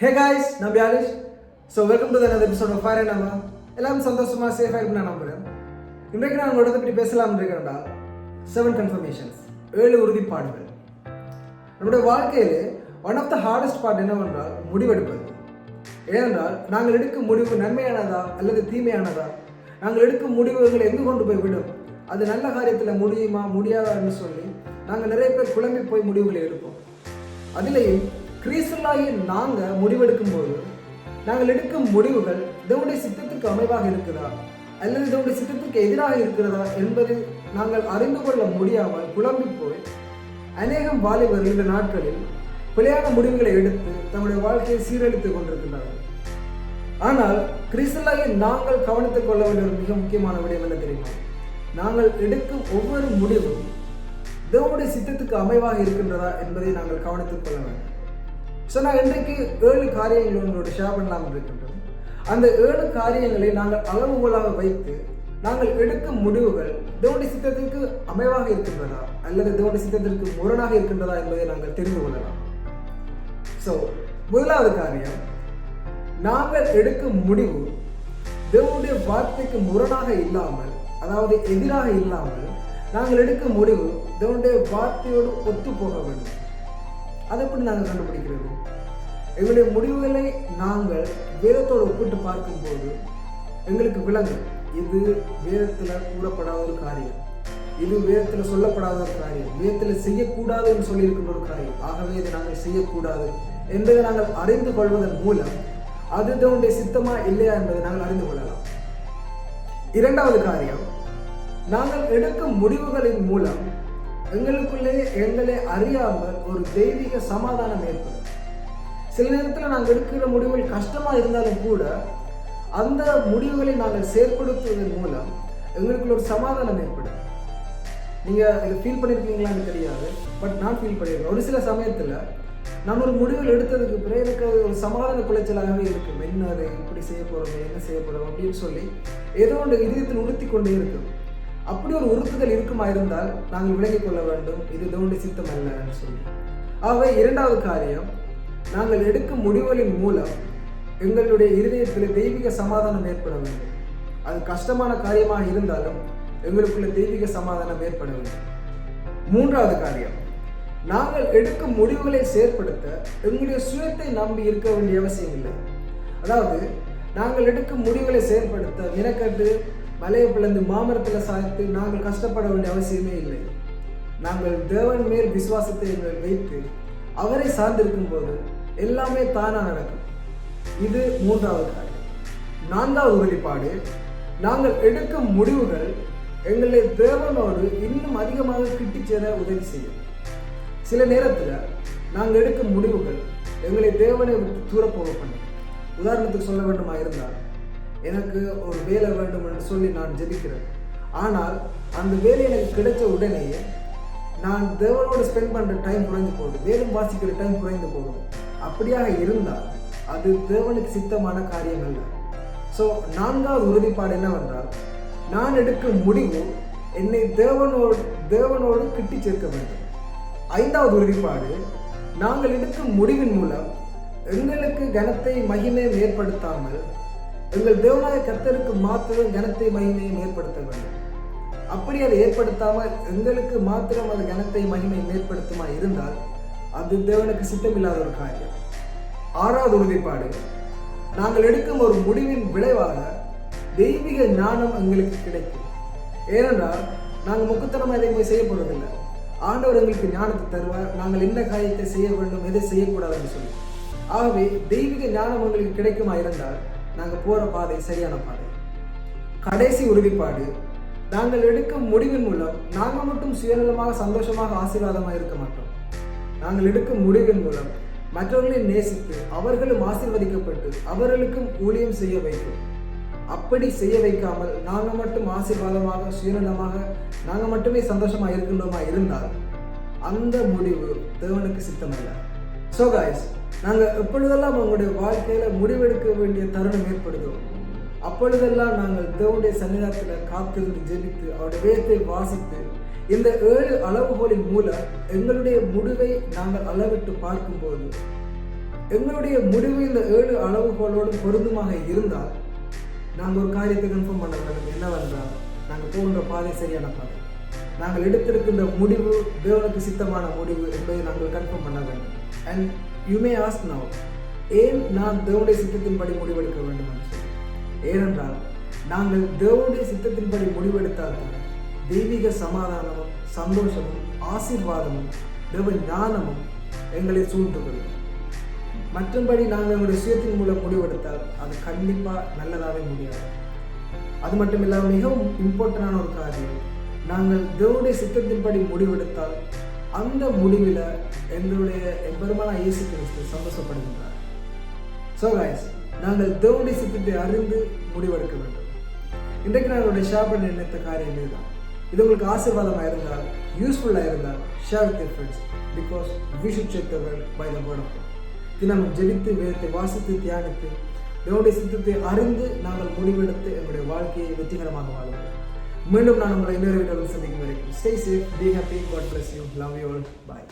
ஹே guys நான் பியாலிஷ் so welcome to தனது எபிசோட் ஆஃப் ஃபயர் நம்ம எல்லாரும் சந்தோஷமாக சேஃபாக இருக்கு நான் நம்புறேன். இன்றைக்கு நான் உங்களோட பற்றி பேசலாம் இருக்கிறேன்டா செவன் கன்ஃபர்மேஷன்ஸ் ஏழு உறுதிப்பாடுகள். நம்முடைய வாழ்க்கையில் one of the hardest part என்னவென்றால் முடிவெடுப்பது. ஏனென்றால் நாங்கள் எடுக்கும் முடிவு நன்மையானதா அல்லது தீமையானதா? நாங்கள் எடுக்கும் முடிவுகள் எங்கு கொண்டு போய் விடும் அது நல்ல காரியத்தில் முடியுமா முடியாதான்னு சொல்லி நாங்கள் நிறைய பேர் குழம்பி போய் முடிவுகளை எடுப்போம். அதிலேயும் கிறிஸ்தலாகி நாங்கள் முடிவெடுக்கும் போது நாங்கள் எடுக்கும் முடிவுகள் தேவனுடைய சித்தத்துக்கு அமைவாக இருக்கிறதா? அல்லது தேவனுடைய சித்தத்துக்கு எதிராக இருக்கிறதா என்பதை நாங்கள் அறிந்து கொள்ள முடியாமல் குழம்பி போய் அநேகம் வாலிபர்கள் இந்த நாட்களில் பிழையான முடிவுகளை எடுத்து தங்களுடைய வாழ்க்கையை சீரழித்துக் கொண்டிருக்கிறார்கள் ஆனால் கிறிஸ்தலாகி நாங்கள் கவனித்துக் கொள்ள வேண்டிய ஒரு மிக முக்கியமான விடயம் என்ன தெரியுமா? நாங்கள் எடுக்கும் ஒவ்வொரு முடிவும் தேவனுடைய சித்தத்துக்கு அமைவாக இருக்கின்றதா என்பதை நாங்கள் கவனித்துக் கொள்ள வேண்டும். ஸோ நான் இன்றைக்கு ஏழு காரியங்கள் உங்களோட ஷேர் பண்ணலாம் இருக்கின்றோம். அந்த ஏழு காரியங்களை நாங்கள் அளவுகோலாக வைத்து நாங்கள் எடுக்கும் முடிவுகள் தேவனுடைய சித்தத்திற்கு அமைவாக இருக்கின்றதா? அல்லது தேவனுடைய சித்தத்திற்கு முரணாக இருக்கின்றதா என்பதை நாங்கள் தெரிந்து கொள்ளலாம். ஸோ முதலாவது காரியம் நாங்கள் எடுக்கும் முடிவு தேவனுடைய வார்த்தைக்கு முரணாக இல்லாமல் அதாவது எதிராக இல்லாமல் நாங்கள் எடுக்கும் முடிவு தேவனுடைய வார்த்தையோடு ஒத்து போக வேண்டும். அதை எப்படி நாங்கள் கண்டுபிடிக்கிறது? எங்களுடைய முடிவுகளை நாங்கள் வேதத்தோடு ஒப்பிட்டு பார்க்கும்போது எங்களுக்கு விளங்கும் இது வேதத்தில் கூறப்படாத ஒரு காரியம். இது வேதத்தில் சொல்லப்படாத ஒரு காரியம். வேதத்தில் செய்யக்கூடாது என்று சொல்லியிருக்கின்ற ஒரு காரியம். ஆகவே இதை நாங்கள் செய்யக்கூடாது என்பதை நாங்கள் அறிந்து கொள்வதன் மூலம் அது தன்னுடைய சித்தமா இல்லையா என்பதை நாங்கள் அறிந்து கொள்ளலாம். இரண்டாவது காரியம் நாங்கள் எடுக்கும் முடிவுகளின் மூலம் எங்களுக்குள்ளே எங்களை அறியாமல் ஒரு தெய்வீக சமாதானம் ஏற்படும். சில நேரத்தில் நாங்கள் எடுக்கிற முடிவுகள் கஷ்டமாக இருந்தாலும் கூட அந்த முடிவுகளை நாங்கள் செயற்படுத்துவதன் மூலம் எங்களுக்குள்ள ஒரு சமாதானம் ஏற்படும். நீங்கள் இதை ஃபீல் பண்ணியிருக்கீங்களான்னு தெரியாது பட் நான் ஃபீல் பண்ணியிருக்கேன் ஒரு சில சமயத்தில் நான் ஒரு முடிவுகள் எடுத்ததுக்கு பிறகு எனக்கு அது ஒரு சமாதான குலைச்சலாகவே இருக்கும். என்ன அதை இப்படி செய்ய போகிறோம் என்ன செய்ய போகிறோம் அப்படின்னு சொல்லி ஏதோ ஒன்று இதயத்தில் உறுத்தி கொண்டே இருக்கும். அப்படி ஒரு உறுத்துதல் இருக்குமா இருந்தால் நாங்கள் விலகிக் கொள்ள வேண்டும். இது தோண்டி சித்தம் அல்லன்னு சொல்லி. ஆகவே இரண்டாவது காரியம் நாங்கள் எடுக்கும் முடிவுகளின் மூலம் எங்களுடைய இருதயத்தில் தெய்வீக சமாதானம் ஏற்பட வேண்டும். அது கஷ்டமான காரியமாக இருந்தாலும் எங்களுக்குள்ள தெய்வீக சமாதானம் ஏற்பட வேண்டும். மூன்றாவது காரியம் நாங்கள் எடுக்கும் முடிவுகளை செயற்படுத்த எங்களுடைய சுயத்தை நம்பி இருக்க வேண்டிய அவசியம் இல்லை அதாவது நாங்கள் எடுக்கும் முடிவுகளை செயற்படுத்த வினக்கட்டு மலையை பிளந்து மாமரத்தில் சாய்த்து நாங்கள் கஷ்டப்பட வேண்டிய அவசியமே இல்லை. நாங்கள் தேவன் மேல் விசுவாசத்தை எங்கள் வைத்து அவரை சார்ந்திருக்கும் போது எல்லாமே தானாக நடக்கும். இது மூன்றாவது காரியம். நான்காவது வெளிப்பாடு நாங்கள் எடுக்கும் முடிவுகள் எங்களை தேவனோடு இன்னும் அதிகமாக கிட்டிச் சேர உதவி செய்யும். சில நேரத்தில் நாங்கள் எடுக்கும் முடிவுகள் எங்களை தேவனை விட்டு தூரப்போக பண்ணும். உதாரணத்துக்கு சொல்ல வேண்டுமா இருந்தால் எனக்கு ஒரு வேலை வேண்டும் என்று சொல்லி நான் ஜெபிக்கிறேன். ஆனால் அந்த வேலை எனக்கு கிடைச்ச உடனேயே நான் தேவனோடு ஸ்பெண்ட் பண்ணுற டைம் குறைந்து போகுது. வேதம் வாசிக்கிற டைம் குறைந்து போகுது. அப்படியாக இருந்தால் அது தேவனுக்கு சித்தமான காரியம் அல்ல. ஸோ நான்காவது உறுதிப்பாடு என்னவென்றால் நான் எடுக்கும் முடிவு என்னை தேவனோடு தேவனோடு கிட்டி சேர்க்க வேண்டும். ஐந்தாவது உறுதிப்பாடு நாங்கள் எடுக்கும் முடிவின் மூலம் எங்களுக்கு கனத்தை மகிமையும் ஏற்படுத்தாமல் எங்கள் தேவனாய கர்த்தருக்கு மாத்திரம் கனத்தை மகிமையும் ஏற்படுத்த வேண்டும். அப்படி அதை ஏற்படுத்தாமல் எங்களுக்கு மாத்திரம் அது கனத்தை மகிமையும் ஏற்படுத்துமா இருந்தால் அது தேவனுக்கு சித்தமில்லாத ஒரு காரியம். ஆறாவது உறுதிப்பாடு. நாங்கள் எடுக்கும் ஒரு முடிவின் விளைவாக தெய்வீக ஞானம் எங்களுக்கு கிடைக்கும். ஏனென்றால் நாங்கள் முக்குத்தனமாக எதையும் போய் செய்ய ஆண்டவர் எங்களுக்கு ஞானத்தை தருவார். நாங்கள் என்ன காரியத்தை செய்ய வேண்டும் எதை செய்யக்கூடாதுன்னு சொல்லி. ஆகவே தெய்வீக ஞானம் உங்களுக்கு கிடைக்குமா இருந்தால் நாங்கள் போகிற பாதை சரியான பாதை. கடைசி உறுதிப்பாடு. நாங்கள் எடுக்கும் முடிவின் மூலம் நாங்கள் மட்டும் சுயநலமாக சந்தோஷமாக ஆசீர்வாதமாக இருக்க மாட்டோம். நாங்கள் எடுக்கும் முடிவின் மூலம் மற்றவர்களை நேசித்து அவர்களும் ஆசீர்வதிக்கப்பட்டு அவர்களுக்கும் ஊழியம் செய்ய வைக்கும் அப்படி செய்ய வைக்காமல் நாங்கள் மட்டும் ஆசீர்வாதமாக சுயநலமாக நாங்கள் மட்டுமே சந்தோஷமாக இருக்கின்றோமா இருந்தால் அந்த முடிவு தேவனுக்கு சித்தமல்ல. ஸோ காய்ஸ் நாங்கள் எப்பொழுதெல்லாம் உங்களுடைய வாழ்க்கையில் முடிவெடுக்க வேண்டிய தருணம் ஏற்படுதோ அப்பொழுதெல்லாம் நாங்கள் தேவனுடைய சன்னிதானத்தில் காத்திருந்து ஜெபித்து அவருடைய வேதத்தை வாசித்து இந்த ஏழு அளவுகோலின் மூலம் எங்களுடைய முடிவை நாங்கள் அளவிட்டு பார்க்கும்போது எங்களுடைய முடிவு இந்த ஏழு அளவுகளோடு பொருந்துமாக இருந்தால் நாங்கள் ஒரு காரியத்தை கன்ஃபார்ம் பண்ண வேண்டும். என்னவென்றால் நாங்கள் போகின்ற பாதை சரியான பாதை. நாங்கள் எடுத்திருக்கின்ற முடிவு தேவனுக்கு சித்தமான முடிவு என்பதை நாங்கள் கன்ஃபார்ம் பண்ண வேண்டும். And you may ask now ஏன் நான் தேவனுடைய சித்தத்தின்படி முடிவெடுக்க வேண்டும் என்று ஏனென்றால் நாங்கள் தேவனுடைய சித்தத்தின்படி முடிவெடுத்தால் தான் தெய்வீக சமாதானமும் சந்தோஷமும் ஆசீர்வாதமும் தேவ ஞானமும் எங்களை சூழ்ந்து கொள்ளும் மற்றபடி நாங்கள் எங்களுடைய சுயத்தின் மூலம் முடிவெடுத்தால் அது கண்டிப்பாக நல்லதாகவே முடியாது. அது மட்டும் இல்லாமல் மிகவும் இம்பார்ட்டண்டான ஒரு காரியம் நாங்கள் தேவனுடைய சித்தத்தின்படி முடிவெடுத்தால் அந்த முடிவில் எங்களுடைய எம்பெருமான இயேசு கிறிஸ்து சந்தோஷப்படுகின்றார். ஸோ கைஸ் நாங்கள் தேவனுடைய சித்தத்தை அறிந்து முடிவெடுக்க வேண்டும். இன்றைக்கு நாங்களுடைய ஷேர் பண்ண நினைத்த காரியம் இதுதான். இது உங்களுக்கு ஆசீர்வாதமாக இருந்தால் யூஸ்ஃபுல்லாக இருந்தால் share with friends because we should check the world by the word of தினமும் ஜெபித்து வேதத்தை வாசித்து தியானித்து தேவனுடைய சித்தத்தை அறிந்து நாங்கள் முடிவெடுத்து எங்களுடைய வாழ்க்கையை வெற்றிகரமாக வாழ்வோம். மீண்டும் நான் உங்களை இன்னொரு வீடியோவில் சந்திக்கும் வரைக்கும் stay safe be happy God bless you love you all bye